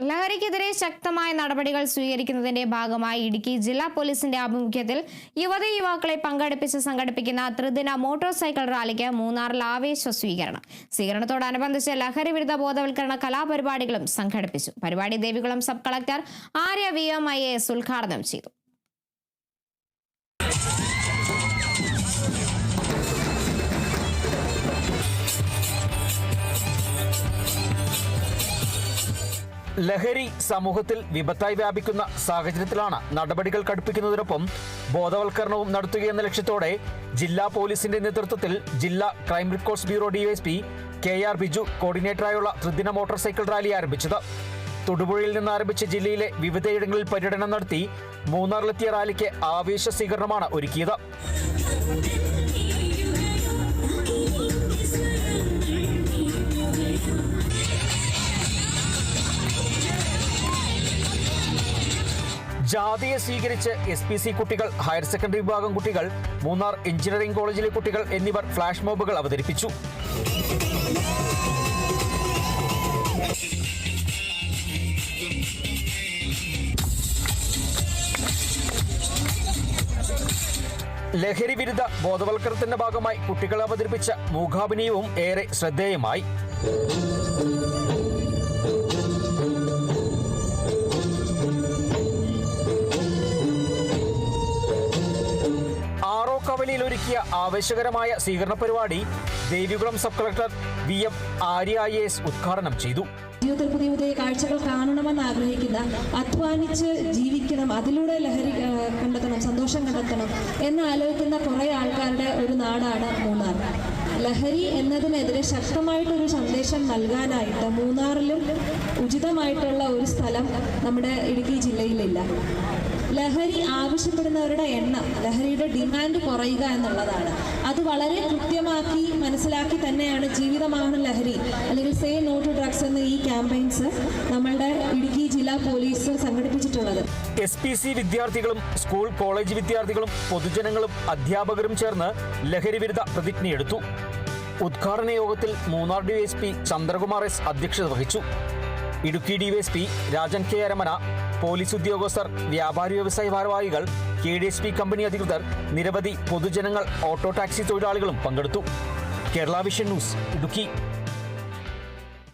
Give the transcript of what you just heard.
ലഹരിക്കെതിരെ ശക്തമായ നടപടികൾ സ്വീകരിക്കുന്നതിന്റെ ഭാഗമായി ഇടുക്കി ജില്ലാ പോലീസിന്റെ ആഭിമുഖ്യത്തിൽ യുവതി യുവാക്കളെ പങ്കെടുപ്പിച്ച് സംഘടിപ്പിക്കുന്ന ത്രിദിന മോട്ടോർ സൈക്കിൾ റാലിക്ക് മൂന്നാറിൽ ആവേശ സ്വീകരണം. സ്വീകരണത്തോടനുബന്ധിച്ച് ലഹരി വിരുദ്ധ ബോധവൽക്കരണ കലാപരിപാടികളും സംഘടിപ്പിച്ചു. പരിപാടി Devikulam sub collector Arya V M I S ഉദ്ഘാടനം ചെയ്തു. ലഹരി സമൂഹത്തിൽ വിപത്തായി വ്യാപിക്കുന്ന സാഹചര്യത്തിലാണ് നടപടികൾ കടുപ്പിക്കുന്നതിനൊപ്പം ബോധവൽക്കരണവും നടത്തുകയെന്ന ലക്ഷ്യത്തോടെ ജില്ലാ പോലീസിന്റെ നേതൃത്വത്തിൽ ജില്ലാ crime records bureau DYSP K R Biju കോർഡിനേറ്ററായുള്ള ത്രിദിന മോട്ടോർ സൈക്കിൾ റാലി ആരംഭിച്ചത്. തൊടുപുഴയിൽ നിന്ന് ആരംഭിച്ച ജില്ലയിലെ വിവിധയിടങ്ങളിൽ പര്യടനം നടത്തി മൂന്നാറിലെത്തിയ റാലിക്ക് ആവേശ സ്വീകരണമാണ് ഒരുക്കിയത്. ജാതിയെ സ്വീകരിച്ച് എസ് പി സി കുട്ടികൾ ഹയർ സെക്കൻഡറി വിഭാഗം കുട്ടികൾ മൂന്നാർ എഞ്ചിനീയറിംഗ് കോളേജിലെ കുട്ടികൾ എന്നിവർ ഫ്ലാഷ് മോബുകൾ അവതരിപ്പിച്ചു. ലഹരി വിരുദ്ധ ബോധവൽക്കരണത്തിന്റെ ഭാഗമായി കുട്ടികൾ അവതരിപ്പിച്ച മൂകാഭിനയവും ഏറെ ശ്രദ്ധേയമായി. ആറോ കവലിയിൽ ഒരുക്കിയ ആവേശകരമായ സ്വീകരണ പരിപാടി Devikulam sub collector V M Arya I S ഉദ്ഘാടനം ചെയ്തു. ജീവിതത്തിൽ പുതിയ പുതിയ കാഴ്ചകൾ കാണണമെന്ന് ആഗ്രഹിക്കുന്ന അധ്വാനിച്ച് ജീവിക്കണം അതിലൂടെ ലഹരി കണ്ടെത്തണം സന്തോഷം കണ്ടെത്തണം എന്ന് ആലോചിക്കുന്ന കുറേ ആൾക്കാരുടെ ഒരു നാടാണ് മൂന്നാർ. ലഹരി എന്നതിനെതിരെ ശക്തമായിട്ടൊരു സന്ദേശം നൽകാനായിട്ട് മൂന്നാറിലും ഉചിതമായിട്ടുള്ള ഒരു സ്ഥലം നമ്മുടെ ഇടുക്കി ജില്ലയിലില്ല. ലഹരി ആവശ്യപ്പെടുന്നവരുടെ എണ്ണം ലഹരിയുടെ ഡിമാൻഡ് കുറയുക എന്നുള്ളതാണ്. അത് വളരെ കൃത്യമാക്കി മനസ്സിലാക്കി തന്നെയാണ് ജീവിതമാണ് ലഹരി. അല്ലെങ്കിൽ സേ നോ ടു ഡ്രഗ്സ് എന്ന ഈ ക്യാമ്പയിൻസ് നമ്മളുടെ ഇടുക്കി ജില്ലാ പോലീസ് സംഘടിപ്പിച്ചിട്ടുള്ളത്. എസ് പി സി വിദ്യാർത്ഥികളും സ്കൂൾ കോളേജ് വിദ്യാർത്ഥികളും പൊതുജനങ്ങളും അധ്യാപകരും ചേർന്ന് ലഹരി വിരുദ്ധ പ്രതിജ്ഞയെടുത്തു. ഉദ്ഘാടന യോഗത്തിൽ മൂന്നാർ ഡിവൈഎസ്പി ചന്ദ്രകുമാർ എസ് അധ്യക്ഷത വഹിച്ചു. Idukki DYSP Rajan K Aramana police ഉദ്യോഗസ്ഥർ വ്യാപാരി വ്യവസായ ഭാരവാഹികൾ K D S P company അധികൃതർ നിരവധി പൊതുജനങ്ങൾ ഓട്ടോ ടാക്സി തൊഴിലാളികളും പങ്കെടുത്തു. Kerala vision news Idukki.